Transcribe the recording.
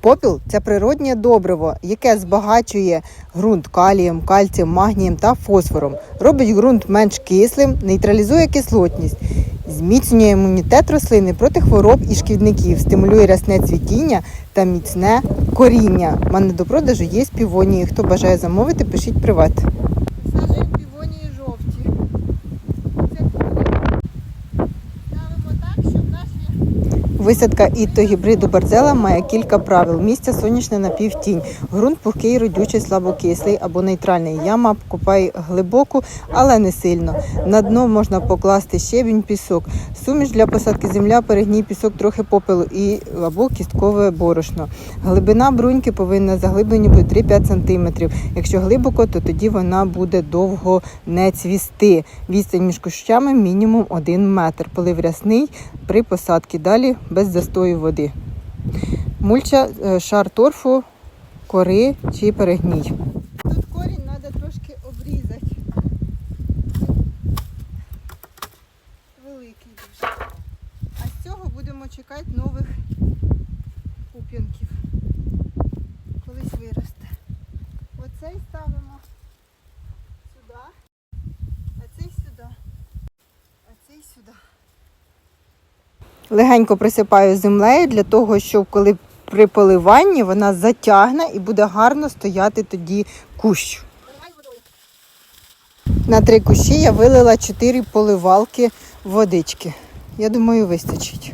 Попіл це природнє добриво, яке збагачує ґрунт калієм, кальцієм, магнієм та фосфором. Робить ґрунт менш кислим, нейтралізує кислотність, зміцнює імунітет рослини проти хвороб і шкідників, стимулює рясне цвітіння та міцне коріння. У мене до продажу є співонії. Хто бажає замовити, пишіть приват. Сажаємо півонії жовті. Це ставимо так, щоб наші Висадка іто гібриду барзела має кілька правил. Місця сонячне на півтінь. Ґрунт пухкий, родючий, слабокислий або нейтральний. Яма копай глибоку, але не сильно. На дно можна покласти щебінь, пісок. Суміш для посадки земля, перегній пісок, трохи попелу і або кісткове борошно. Глибина бруньки повинна заглиблені бути 3-5 см. Якщо глибоко, то тоді вона буде довго не цвісти. Відстань між кущами мінімум 1 метр. Полив рясний при посадці. Далі без застою води. Мульча, е, шар торфу, кори чи перегній. Тут корінь треба трошки обрізати. Великий дуже. А з цього будемо чекати нових пуп'янків. Колись виросте. Оцей ставимо сюди, а цей сюди, а цей сюди. Легенько присипаю землею для того, щоб коли при поливанні вона затягне і буде гарно стояти тоді кущ. На три кущі я вилила 4 поливалки водички. Я думаю, вистачить.